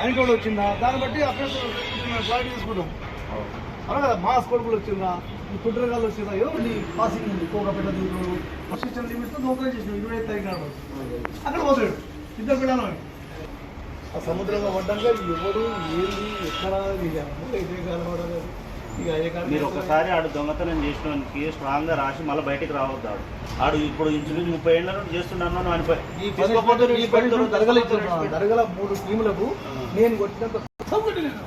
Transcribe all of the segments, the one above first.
ఆయన కూడా వచ్చిందా? దాన్ని బట్టి అఫెన్స్ క్లారిటీ తీసుకుంటాం. అలా కదా మాస్ కొడుకులు వచ్చిందా? ఈ కుట్రగాళ్ళు వచ్చిందా? ఎవరు పాసింగ్ ఉంది. కోకపెట్ట దీంట్లో అసిస్టెంట్ లిమిట్తో దోకం చేసిన ఇరవై ఐదు తారీఖు అక్కడ పోతాడు. ఇద్దరు పిల్లలు. ఆ సముద్రంలో పడ్డాక ఎవరు ఏంది ఎక్కడ ఇక ఇదే కనబడదు మీరు ఒకసారి ఆడు దొంగతనం చేసినవానికి స్ట్రాంగ్గా రాసి మళ్ళీ బయటికి రావద్దు ఆడు. ఆడు ఇప్పుడు ఇంచుమించు ముప్పై ఏళ్ళ నుండి చేస్తున్నాను అని దరగలు మూడు టీములకు నేను కొట్టినంత కొట్టలేదు.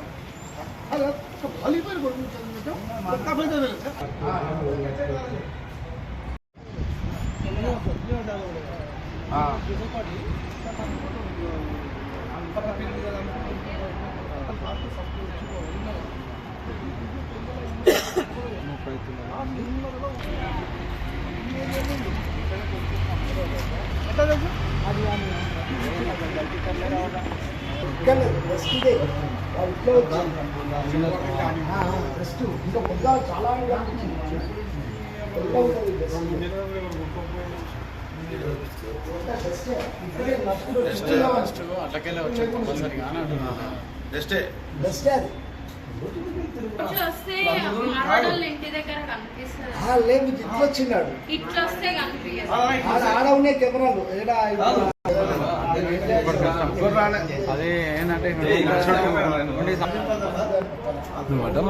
ఇంకా రెస్టే. ఇప్పుడే నడుచుకుంటూ కూర్చున్నాం. అట్లకెళ్ళి వచ్చాడు కంపల్సరీగా అని అంటున్నాను జస్టే అది. లేదు ఇట్లా వచ్చిన్నాడు ఇట్లా వస్తే కనిపించదు ఆడ ఉన్నాయి కెమెరాలు. ఏడా అదే ఏంటంటే నువ్వు అడ్డం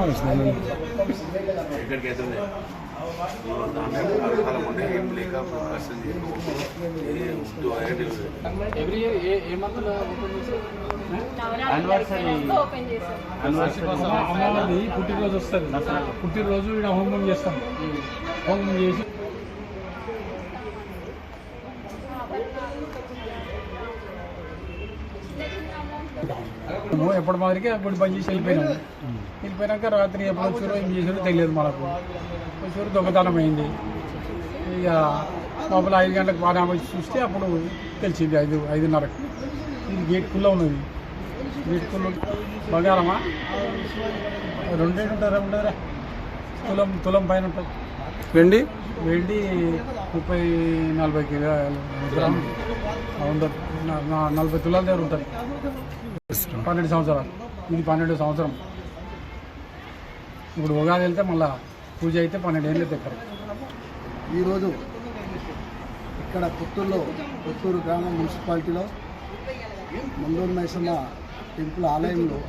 ఎక్కడికి వెళ్తుంది ఎవ్రీ ఇయర్ ఏ మంత్ అమ్మవారిది పుట్టినరోజు వస్తుంది. పుట్టినరోజు హోమం చేస్తాం. హోమం చేసి మేము ఎప్పటి మాదిరికే అప్పుడు పని చేసి వెళ్ళిపోయినాము వెళ్ళిపోయినాక రాత్రి ఎప్పుడు వచ్చారో ఏం చేసారో తెలియదు మనకు. వచ్చారు దొంగతనం అయింది. ఇక లోపల ఐదు గంటలకు బాగా వచ్చి చూస్తే అప్పుడు తెలిసింది ఐదు ఐదున్నరకు. ఇది గేట్ కుల్లో ఉన్నది. గేట్ కుల్లో బంగారమా? రెండే ఉంటారా ఉండరా తులం తులం పైన ఉంటుంది. వెండి? వెండి ముప్పై నలభై కిలో ఉండదు నలభై తులాల దగ్గర ఉంటుంది. పన్నెండు సంవత్సరాలు. ఇది పన్నెండు సంవత్సరం. ఇప్పుడు ఉగాది వెళ్తే మళ్ళా పూజ అయితే పన్నెండు ఏళ్ళు దగ్గర ఈరోజు ఇక్కడ పుత్తూరులో పుత్తూరు గ్రామం మున్సిపాలిటీలో మందూరు మైసమ్మ టెంపుల్ ఆలయంలో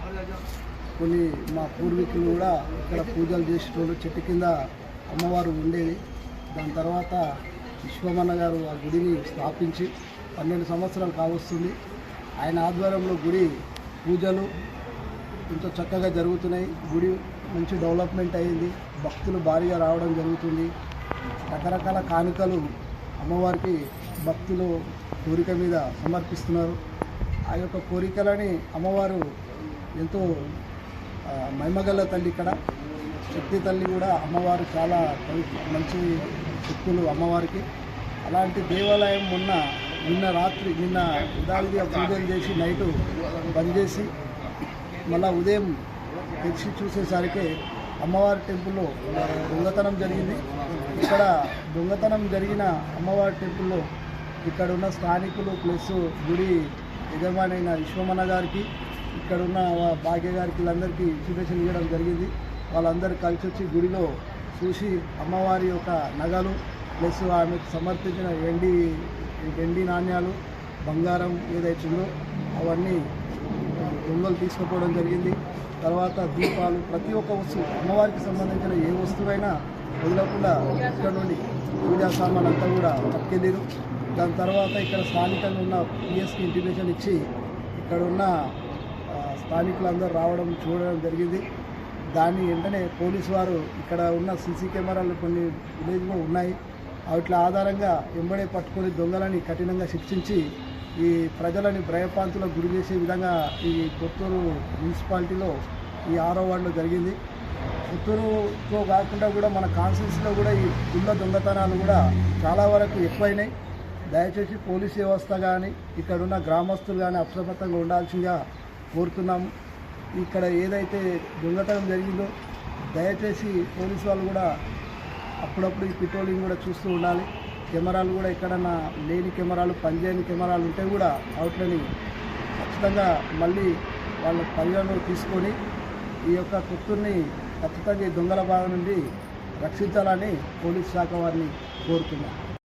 కొన్ని మా పూర్వీకులు కూడా ఇక్కడ పూజలు చేసేటోళ్ళు చెట్టు కింద అమ్మవారు ఉండేది. దాని తర్వాత విశ్వమన్న గారు ఆ గుడిని స్థాపించి పన్నెండు సంవత్సరాలు కావస్తుంది. ఆయన ఆధ్వర్యంలో గుడి పూజలు ఎంతో చక్కగా జరుగుతున్నాయి. గుడి మంచి డెవలప్మెంట్ అయింది. భక్తులు భారీగా రావడం జరుగుతుంది. రకరకాల కానుకలు అమ్మవారికి భక్తులు కోరిక మీద సమర్పిస్తున్నారు. ఆ యొక్క కోరికలని అమ్మవారు ఎంతో ఆ, మహిమగల తల్లి ఇక్కడ. శక్తి తల్లి కూడా అమ్మవారు చాలా మంచి శక్తులు అమ్మవారికి. అలాంటి దేవాలయం మొన్న నిన్న రాత్రి నిన్న ఉదావిగా పూజలు చేసి నైటు బంద్ చేసి మళ్ళా ఉదయం తెరిచి చూసేసరికి అమ్మవారి టెంపుల్లో దొంగతనం జరిగింది. ఇక్కడ దొంగతనం జరిగిన అమ్మవారి టెంపుల్లో ఇక్కడ ఉన్న స్థానికులు ప్లస్ గుడి యజమానైన విశ్వమన్న గారికి ఇక్కడ ఉన్న భాగ్య గారికి వీళ్ళందరికీ ఇన్ఫర్మేషన్ ఇవ్వడం జరిగింది. వాళ్ళందరూ కలిసి వచ్చి గుడిలో చూసి అమ్మవారి యొక్క నగలు ప్లస్ ఆమెకు సమర్పించిన వెండి వెండి నాణ్యాలు బంగారం ఏదైతే అవన్నీ దొంగలు తీసుకుపోవడం జరిగింది. తర్వాత దీపాలు ప్రతి ఒక్క వస్తువు అమ్మవారికి సంబంధించిన ఏ వస్తువైనా వదలకుండా ఇక్కడ నుండి పూజా సామాన్ అంతా కూడా పట్టుకెళ్ళారు దాని తర్వాత ఇక్కడ స్థానికంగా ఉన్న పిఎస్కి ఇంటిమేషన్ ఇచ్చి ఇక్కడ ఉన్న స్థానికులందరూ రావడం చూడడం జరిగింది. దాన్ని వెంటనే పోలీసు వారు ఇక్కడ ఉన్న సీసీ కెమెరాలు కొన్ని విలేజ్లో ఉన్నాయి. వాటి ఆధారంగా వెంబడే పట్టుకొని దొంగలని కఠినంగా శిక్షించి ఈ ప్రజలని భయపాంతులకు గురి చేసే విధంగా ఈ కొత్తూరు మున్సిపాలిటీలో ఈ ఆరో వార్డులో జరిగింది. పుత్తూరుతో కాకుండా కూడా మన కాన్స్టిట్యూన్సీలో కూడా ఈ ఇళ్ళ దొంగతనాలు కూడా చాలా వరకు ఎక్కువైనాయి. దయచేసి పోలీస్ వ్యవస్థ కానీ ఇక్కడున్న గ్రామస్తులు కానీ అప్రమత్తంగా ఉండాల్సిందిగా కోరుతున్నాము. ఇక్కడ ఏదైతే దొంగతనం జరిగిందో దయచేసి పోలీసు వాళ్ళు కూడా అప్పుడప్పుడు ఈ పెట్రోలింగ్ కూడా చూస్తూ ఉండాలి. కెమెరాలు కూడా ఎక్కడన్నా లేని కెమెరాలు పనిచేయని కెమెరాలు ఉంటే కూడా అవుట్లని ఖచ్చితంగా మళ్ళీ వాళ్ళ పరిగణలో తీసుకొని ఈ యొక్క కుత్తూరుని ఖచ్చితంగా ఈ దొంగల బాధ నుండి రక్షించాలని పోలీస్ శాఖ వారిని కోరుతున్నాను